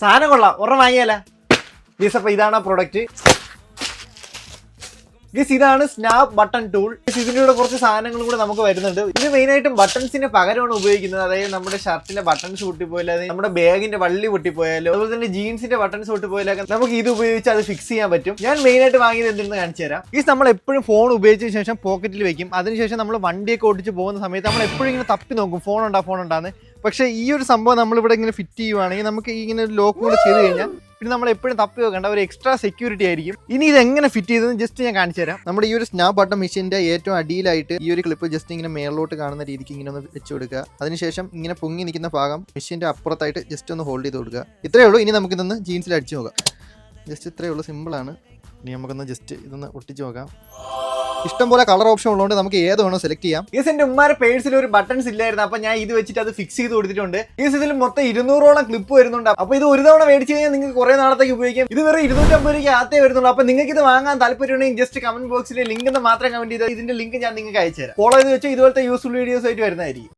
സാധനം കൊള്ളാം. ഒരെണ്ണം വാങ്ങിയാല? ഇതാണ് പ്രൊഡക്റ്റ് ഗീസ് ഇതാണ് സ്നാപ്പ് ബട്ടൺ ടൂൾ ഇതിന്റെ കൂടെ കുറച്ച് സാധനങ്ങളും കൂടെ നമുക്ക് വരുന്നുണ്ട്. ഇത് മെയിൻ ആയിട്ടും ബട്ടൺസിന് പകരമാണ് ഉപയോഗിക്കുന്നത്. അതായത് നമ്മുടെ ഷർട്ടിലെ ബട്ടൺസ് പൊട്ടിപ്പോയാലും നമ്മുടെ ബാഗിന്റെ വള്ളി പൊട്ടിപ്പോയാലോ അതുപോലെ തന്നെ ജീൻസിന്റെ ബട്ടൺസ് പൊട്ടിപ്പോയാലൊക്കെ നമുക്ക് ഇത് ഉപയോഗിച്ച് അത് ഫിക്സ് ചെയ്യാൻ പറ്റും. ഞാൻ മെയിനായിട്ട് വാങ്ങിയത് എന്തെന്ന് കാണിച്ചു തരാം. ഗീസ് നമ്മൾ എപ്പോഴും ഫോൺ ഉപയോഗിച്ചതിന് ശേഷം പോക്കറ്റിൽ വെക്കും. അതിനുശേഷം നമ്മൾ വണ്ടിയൊക്കെ ഓടിച്ച് പോകുന്ന സമയത്ത് നമ്മൾ എപ്പോഴും ഇങ്ങനെ തപ്പി നോക്കും. ഫോൺ ഉണ്ടാ? ഫോൺ ഉണ്ടാന്ന് പക്ഷേ ഈ ഒരു സംഭവം നമ്മളിവിടെ ഇങ്ങനെ ഫിറ്റ് ചെയ്യുവാണെങ്കിൽ നമുക്ക് ഇങ്ങനെ ഒരു ലോക്ക് കൂടെ ചെയ്ത് കഴിഞ്ഞാൽ പിന്നെ നമ്മൾ എപ്പോഴും തപ്പി വെക്കേണ്ട ഒരു എക്സ്ട്രാ സെക്യൂരിറ്റി ആയിരിക്കും. ഇനി ഇത് എങ്ങനെ ഫിറ്റ് ചെയ്തെന്ന് ജസ്റ്റ് ഞാൻ കാണിച്ചു തരാം. നമ്മുടെ ഈ ഒരു സ്നാപ്പ് ബട്ടൺ മെഷീന്റെ ഏറ്റവും അടിയിലായിട്ട് ഈ ഒരു ക്ലിപ്പ് ജസ്റ്റ് ഇങ്ങനെ മേളിലോട്ട് കാണുന്ന രീതിക്ക് ഇങ്ങനെ ഒന്ന് വെച്ച് കൊടുക്കുക. അതിനുശേഷം ഇങ്ങനെ പൊങ്ങി നിൽക്കുന്ന ഭാഗം മെഷീന്റെ അപ്പുറത്തായിട്ട് ജസ്റ്റ് ഒന്ന് ഹോൾഡ് ചെയ്ത് കൊടുക്കുക. ഇത്രയേ ഉള്ളൂ. ഇനി നമുക്ക് ഇതൊന്ന് ജീൻസിൽ അടിച്ചു നോക്കാം. ജസ്റ്റ് ഇത്രയേ ഉള്ളൂ. സിമ്പിളാണ് ഇനി നമുക്കൊന്ന് ജസ്റ്റ് ഇതൊന്ന് ഒട്ടിച്ച് നോക്കാം. ഇഷ്ടം പോലെ കളർ ഓപ്ഷൻ ഉള്ളതുകൊണ്ട് നമുക്ക് ഏത് വേണോ സെലക്ട് ചെയ്യാം. യെസ് എന്റെ ഉമ്മാരെ പേഴ്സിൽ ഒരു ബട്ടൺസ് ഇല്ലായിരുന്നു. അപ്പൊ ഞാൻ ഇത് വെച്ചിട്ട് അത് ഫിക്സ് ചെയ്ത് കൊടുത്തിട്ടുണ്ട്. യെസ് ഇതിൽ മൊത്തം ഇരുന്നൂറോളം ക്ലിപ്പ് വരുന്നുണ്ട്. അപ്പൊ ഇത് ഒരു തവണ മേടിച്ച് കഴിഞ്ഞാൽ നിങ്ങൾക്ക് കുറെ നാളത്തേക്ക് ഉപയോഗിക്കാം. ഇത് വെറും ഇരുന്നൂറ്റമ്പത് രൂപയ്ക്ക് അകത്തേ വരുന്നുള്ളൂ അപ്പൊ നിങ്ങൾക്ക് ഇത് വാങ്ങാൻ താല്പര്യമുണ്ടെങ്കിൽ ജസ്റ്റ് കമന്റ് ബോക്സിൽ ലിങ്ക് മാത്രം കമന്റ് ചെയ്താൽ ഇതിന്റെ ലിങ്ക് ഞാൻ നിങ്ങൾക്ക് അയച്ചു തരാം ഫോളോ ചെയ്ത് വെച്ചാൽ ഇതുപോലത്തെ യൂസ്ഫുൾ വീഡിയോസ് ആയിട്ട് വരുന്നതായിരിക്കും.